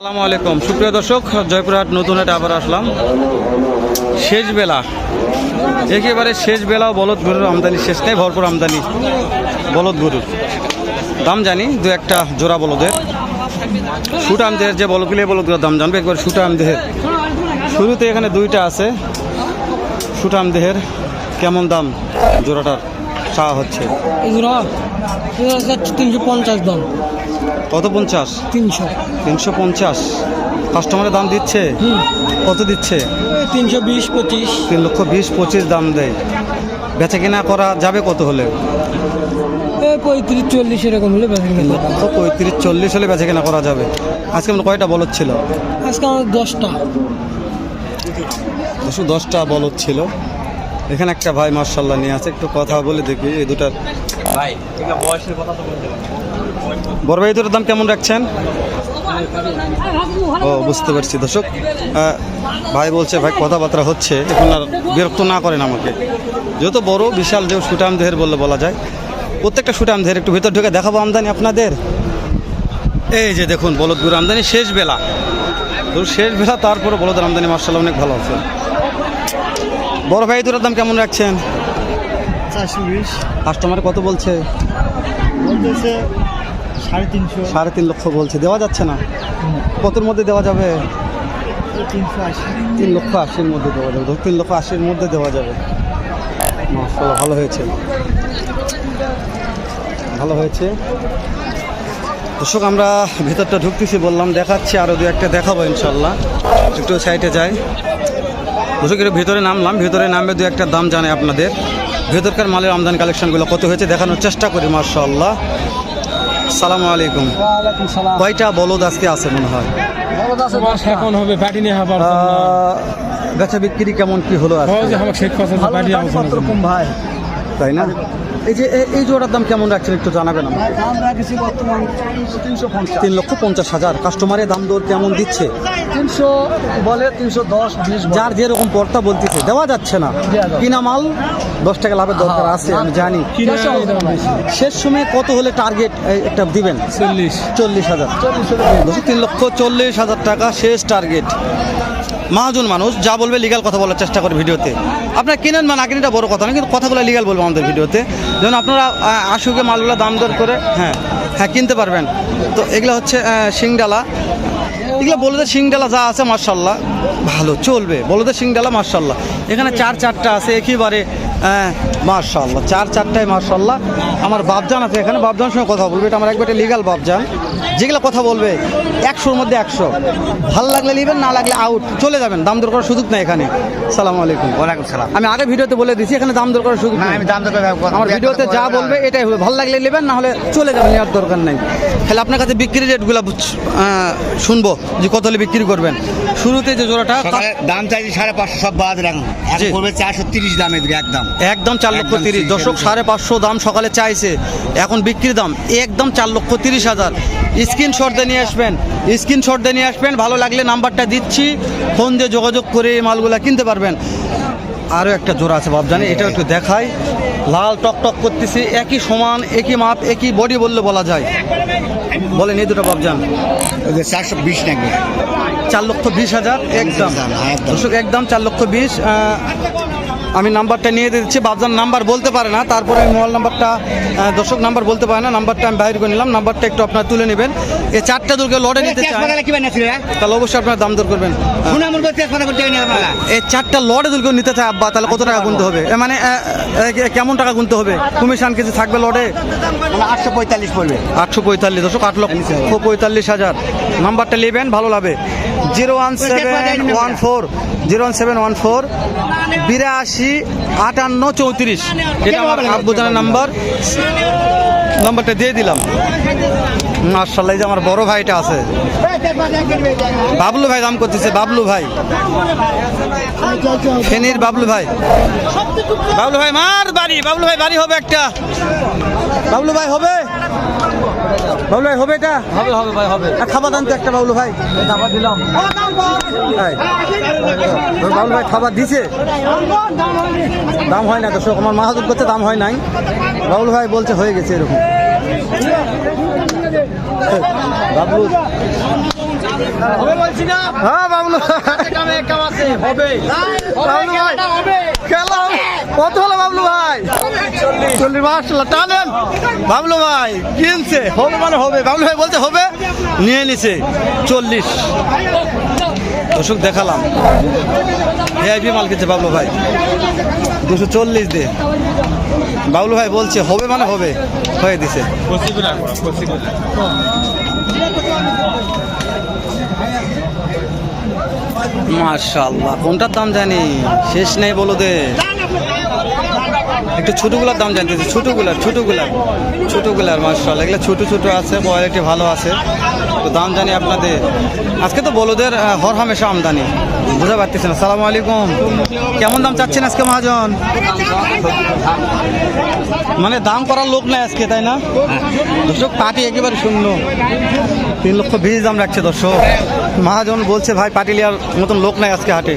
আসসালামু আলাইকুম। সুপ্রিয় দর্শক, জয়পুরহাট নতুন হাটে আবার আসলাম। শেষ বেলা একেবারে শেষ বেলা বলদ গরুর আমদানি শেষ নেই, ভরপুর আমদানি বলদ গরুর। দাম জানি, দু একটা জোড়া বলদের। সুটাম দেহের যে বলদগুলি এই বলদগুলোর দাম জানবে, একবার সুটাম দেহের শুরুতে এখানে দুইটা আছে। সুটাম দেহের কেমন দাম জোড়াটার? চাওয়া হচ্ছে। তিনশো পঞ্চাশ দাম। কত পঞ্চাশ? তিনশো। তিনশো পঞ্চাশ। কাস্টমারের দাম দিচ্ছে? কত দিচ্ছে? তিনশো বিশ পঁচিশ। তিন লক্ষ বিশ পঁচিশ দাম দেয়। বেচা কেনা করা যাবে কত হলে? পঁয়ত্রিশ চল্লিশ এরকম হলে বেশি কিনা। তো পঁয়ত্রিশ চল্লিশ হলে বেচা কেনা করা যাবে। আজকে আপনার কয়টা বলদ ছিল? আজকে আমার দশটা। দুশো দশটা বলদ ছিল। এখানে একটা ভাই মার্শাল্লাহ নিয়ে আছে একটু কথা বলে দেখি। এই দুটার বড় ভাই দাম কেমন রাখছেন? ও, বুঝতে পারছি। দর্শক ভাই বলছে, ভাই, কথাবার্তা হচ্ছে, এখন আর বিরক্ত না করেন আমাকে। যত বড়, বিশাল যে সুটাম দেহের বললে বলা যায়। প্রত্যেকটা সুটাম দেহের একটু ভিতর ঢুকে দেখাবো আমদানি আপনাদের। এই যে দেখুন বলদগুর আমদানি শেষ বেলা। তো শেষ বেলা তারপরে বলদের আমদানি মার্শাল্লাহ অনেক ভালো আছে। বড় ভাই দুটার দাম কেমন রাখছেন? চারশো বিশ। কাস্টমার কত বলছে? বলতেছে সাড়ে তিনশো। সাড়ে তিন লক্ষ বলছে। দেওয়া যাচ্ছে না? কতর মধ্যে দেওয়া যাবে? তিনশো আশি। তিন লক্ষ আশির মধ্যে দেওয়া যাবে। তিন লক্ষ আশির মধ্যে দেওয়া যাবে। মাশাআল্লাহ ভালো হয়েছে। ভালো হয়েছে। দর্শক আমরা ভিতরটা ঢুকতেছি বললাম দেখাচ্ছি আরও দু একটা দেখাবো ইনশাল্লাহ একটু সাইডে যাই দর্শক একটু ভিতরে নামলাম। ভিতরে নামবে দু একটা দাম জানে আপনাদের। ভেতরকার মালের আমদানি কালেকশনগুলো কত হয়েছে দেখানোর চেষ্টা করি মার্শাল্লাহ সালামু আলাইকুম। কয়টা বলদ আজকে আছে মনে হয়? বেচা বিক্রি কেমন কি হলো ভাই? তাই না? এই যে এই জোড়ার দাম কেমন রাখছেন একটু জানাবেন বর্তমান তিন লক্ষ পঞ্চাশ হাজার। কাস্টমারের দাম দর কেমন দিচ্ছে? তিনশো বলে তিনশো দশ বিশ যার যেরকম পর্তা বলতেছে দেওয়া যাচ্ছে না। কিনা মাল দশ টাকা লাভের দরকার আছে আমি জানি। শেষ সময়ে কত হলে টার্গেট একটা দিবেন? চল্লিশ। চল্লিশ হাজার। তিন লক্ষ চল্লিশ হাজার টাকা শেষ টার্গেট মহাজন মানুষ, যা বলবে লিগাল কথা বলার চেষ্টা করে ভিডিওতে। আপনারা কিনেন বা না কিনেন এটা বড় কথা না, কিন্তু কথাগুলো লিগাল বলব আমাদের ভিডিওতে। যেমন আপনারা আশুকে মালগুলো দাম দর করে হ্যাঁ হ্যাঁ কিনতে পারবেন। তো এগুলো হচ্ছে শিংডালা। এগুলো বলদের শিংডালা যা আছে মার্শাল্লাহ ভালো, চলবে। বলদের শিংডালা মার্শাল্লাহ এখানে চার, চারটা আছে, একেবারে মার্শাল্লাহ চার চারটায় মার্শাল্লাহ আমার বাপজান আছে এখানে বাপজানের সঙ্গে কথা বলবে এটা আমার একবারে লিগাল বাপজান। যেগুলো কথা বলবে একশোর মধ্যে একশো। ভালো লাগলে নেবেন না লাগলে আউট চলে যাবেন দাম দর করার সুযোগ নেই এখানে। সালাম আলাইকুম। ওয়ালাইকুম সালাম। আমি আগে ভিডিওতে বলে দিছি এখানে দাম দর করার সুযোগ না আমি দাম দর আমার ভিডিওতে যা বলবে এটাই হবে। ভালো লাগলে নেবেন না হলে চলে যাবেন নেওয়ার দরকার নেই। তাহলে আপনার কাছে বিক্রি রেটগুলো শুনব যে কত হলে বিক্রি করবেন। শুরুতে যে জোড়াটা দাম চাইছি সাড়ে পাঁচশো সব বাদ রাখুন। এখন চারশো তিরিশ দাম এদিকে একদম। একদম চার লক্ষ তিরিশ। দশক সাড়ে পাঁচশো দাম সকালে চাইছে। এখন বিক্রির দাম একদম চার লক্ষ তিরিশ হাজার। স্ক্রিনশট দিয়ে নিয়ে আসবেন। স্ক্রিনশট দিয়ে নিয়ে আসবেন। ভালো লাগলে নাম্বারটা দিচ্ছি। ফোন দিয়ে যোগাযোগ করে এই মালগুলা কিনতে পারবেন। আরও একটা জোড়া আছে বাবজানি এটা একটু দেখাই। লাল টক টক করতেছে একই সমান একই মাপ একই বডি বললে বলা যায়। বলেন এই দুটো বাবজান চারশো বিশ নাকি চার লক্ষ বিশ হাজার একদম। হ্যাঁ, একদম। চার লক্ষ বিশ আমি নাম্বারটা নিয়ে দিচ্ছি বাবজান নাম্বার বলতে পারে না তারপরে আমি মোবাইল নাম্বারটা দর্শক নাম্বার বলতে পারে না নাম্বারটা আমি বাইর করে নিলাম নাম্বারটা একটু আপনার তুলে নেবেন। এই চারটা দুর্গে লড়ে নিতে চান কি তাহলে অবশ্যই আপনার দাম দর করবেন। এই চারটা লড়ে দুর্গ নিতে চায় আব্বা তাহলে কত টাকা গুনতে হবে? মানে কেমন টাকা গুনতে হবে? কমিশন কিছু থাকবে লড়ে? আটশো পঁয়তাল্লিশ পড়বে। আটশো পঁয়তাল্লিশ দশক আট লক্ষ পঁয়তাল্লিশ। হাজার। নাম্বারটা নেবেন ভালো লাগবে zero one seven one four, zero one seven one four, বিরাশি আটান্ন চৌত্রিশ। এটা আমার আব্বুজানের নাম্বার। নাম্বারটা দিয়ে দিলাম। মার্শাল্লাহ যে আমার বড় ভাইটা আছে। বাবলু ভাই দাম করতেছে, বাবলু ভাই। ফেনীর বাবলু ভাই। বাবলু ভাই, মার বাড়ি, বাবলু ভাই বাড়ি হবে একটা। বাবলু ভাই হবে? বাবলু ভাই হবে এটা? হবে হবে ভাই হবে। আর খাবার দান তো একটা বাবলু ভাই। খাবার দিলাম। বাবলু ভাই খাবার দিছে? দাম হয় না তো সব আমার মাহাজুর করতে দাম হয় নাই। বাবলু ভাই বলছে হয়ে গেছে এরকম। বাবলু। হ্যাঁ বাবলু। বাবলু ভাই। খেলা। কত হলো বাবলু ভাই? চল্লিশ। মার্শাল্লাহ টানেন। বাবলু ভাই কিনছে হবে মানে হবে। বাবলু ভাই বলছে হবে, নিয়ে নিছে। চল্লিশ। দর্শক দেখালাম। ভিআইপি মাল কিনছে বাবলু ভাই। দুশো চল্লিশ দে বাবলু ভাই বলছে, হবে মানে হবে। হয়ে দিছে। মাশাল্লাহ কোনটার দাম জানি? শেষ নেই বলো দে একটু ছোটগুলার দাম জানতেছি। ছোটগুলার ছোটগুলার ছোটগুলার মাশাল্লাহ এগুলো ছোট ছোট আছে কোয়ালিটি ভালো আছে। দাম জানি আপনাদের। আজকে তো বলদের হর হামেশা আমদানি। বুঝতে পারতেছেন আসসালামু আলাইকুম। কেমন দাম চাচ্ছেন আজকে মহাজন? মানে দাম করার লোক নাই আজকে, তাই না? দর্শক পার্টি একেবারে শূন্য। তিন লক্ষ বিশ দাম রাখছে দর্শক। মহাজন বলছে, ভাই পার্টি লিয়ার মতন লোক নাই আজকে হাটে।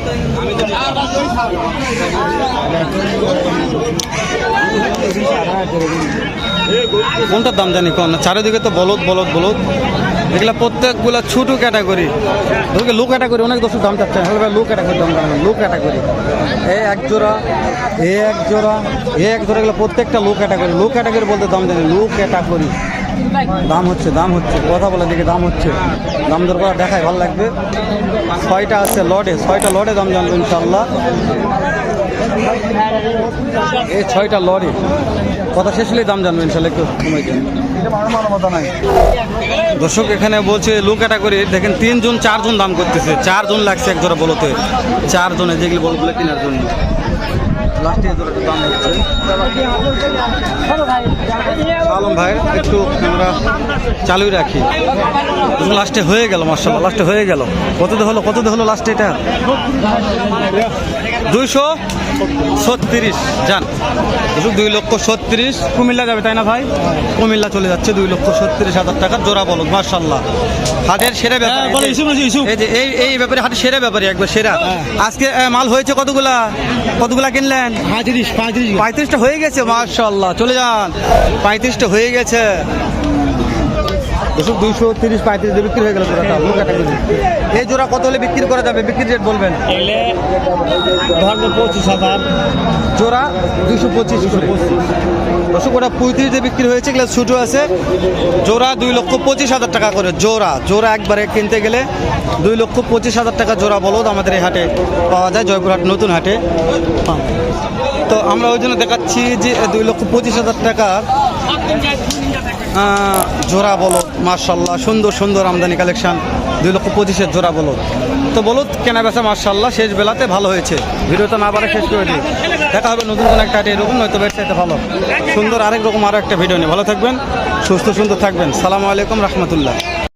কোনটার দাম জানি কোন? চারিদিকে তো বলদ বলদ বলদ। এগুলা প্রত্যেকগুলা ছোট ক্যাটাগরি ওকে লো ক্যাটাগরি অনেক দশ দাম চাচ্ছে। লো ক্যাটাগরি দাম জানেন লো ক্যাটাগরি এ এক জোড়া, এ এক জোড়া, এ এক জোড়া, এগুলো প্রত্যেকটা লো ক্যাটাগরি লো ক্যাটাগরি বলতে দাম জানি লো ক্যাটাগরি দাম হচ্ছে দাম হচ্ছে, কথা বলে দিকে দাম হচ্ছে। দাম দর করা দেখায় ভালো লাগবে। ছয়টা আছে লডে ছয়টা লডে দাম জানব ইনশাল্লাহ এই ছয়টা লরি কথা শেষ হলেই দাম জানবেন ইনশাল্লাহ একটু সময় দর্শক, এখানে বলছে লো ক্যাটাগরি দেখেন, তিনজন, চারজন দাম করতেছে। চারজন লাগছে এক জোড়া বলতে। চারজনে, যেগুলো বলগুলো কেনার জন্য। লাস্টে দাম ভাই, একটু আমরা চালুই রাখি। লাস্টে হয়ে গেল মার্শাল্লাহ লাস্টে হয়ে গেল। কততে হলো কততে হলো লাস্টে এটা? দুইশো ছত্রিশ যান দুই লক্ষ ছত্রিশ। কুমিল্লা যাবে তাই না ভাই? কুমিল্লা চলে যাচ্ছে দুই লক্ষ ছত্রিশ হাজার টাকা জোড়া বলুন মার্শাল্লাহ হাটের সেরা ব্যাপার এই এই এই ব্যাপারে হাটের সেরা ব্যাপারে একবার সেরা। আজকে মাল হয়েছে কতগুলা? কতগুলা কিনলেন? পঁয়ত্রিশ পঁয়ত্রিশ পঁয়ত্রিশটা হয়ে গেছে মার্শাল্লাহ চলে যান। পঁয়ত্রিশটা হয়ে গেছে। দুশো দুইশো তিরিশ পঁয়ত্রিশ বিক্রি হয়ে গেল জোড়াটা লো ক্যাটাগরি এই জোড়া কত হলে বিক্রি করা যাবে? বিক্রি রেট বলবেন। ধরবে পঁচিশ হাজার। জোড়া দুশো পঁচিশ করে। দর্শক ওটা পঁয়ত্রিশ দিয়ে বিক্রি হয়েছে এগুলো ছোটো আছে। জোড়া দুই লক্ষ পঁচিশ হাজার টাকা করে জোড়া। জোড়া একবারে কিনতে গেলে দুই লক্ষ পঁচিশ হাজার টাকা জোড়া বলদ আমাদের এই হাটে পাওয়া যায় জয়পুরহাট নতুন হাটে। তো আমরা ওই জন্য দেখাচ্ছি যে দুই লক্ষ পঁচিশ হাজার আহ, জোড়া বলদ মার্শাল্লাহ সুন্দর সুন্দর আমদানি কালেকশান দুই লক্ষ পঁচিশের জোড়া বলদ। তো বলুদ কেনা বেচা মার্শাল্লাহ শেষ বেলাতে ভালো হয়েছে। ভিডিওটা না বারে শেষ করে দিই। দেখা হবে নতুন কোনো একটা এরকম, নয়তো বেড়াতে ভালো। সুন্দর আরেক রকম আরও একটা ভিডিও নিয়ে। ভালো থাকবেন, সুস্থ, সুন্দর থাকবেন। সালামু আলাইকুম, রহমতুল্লাহ।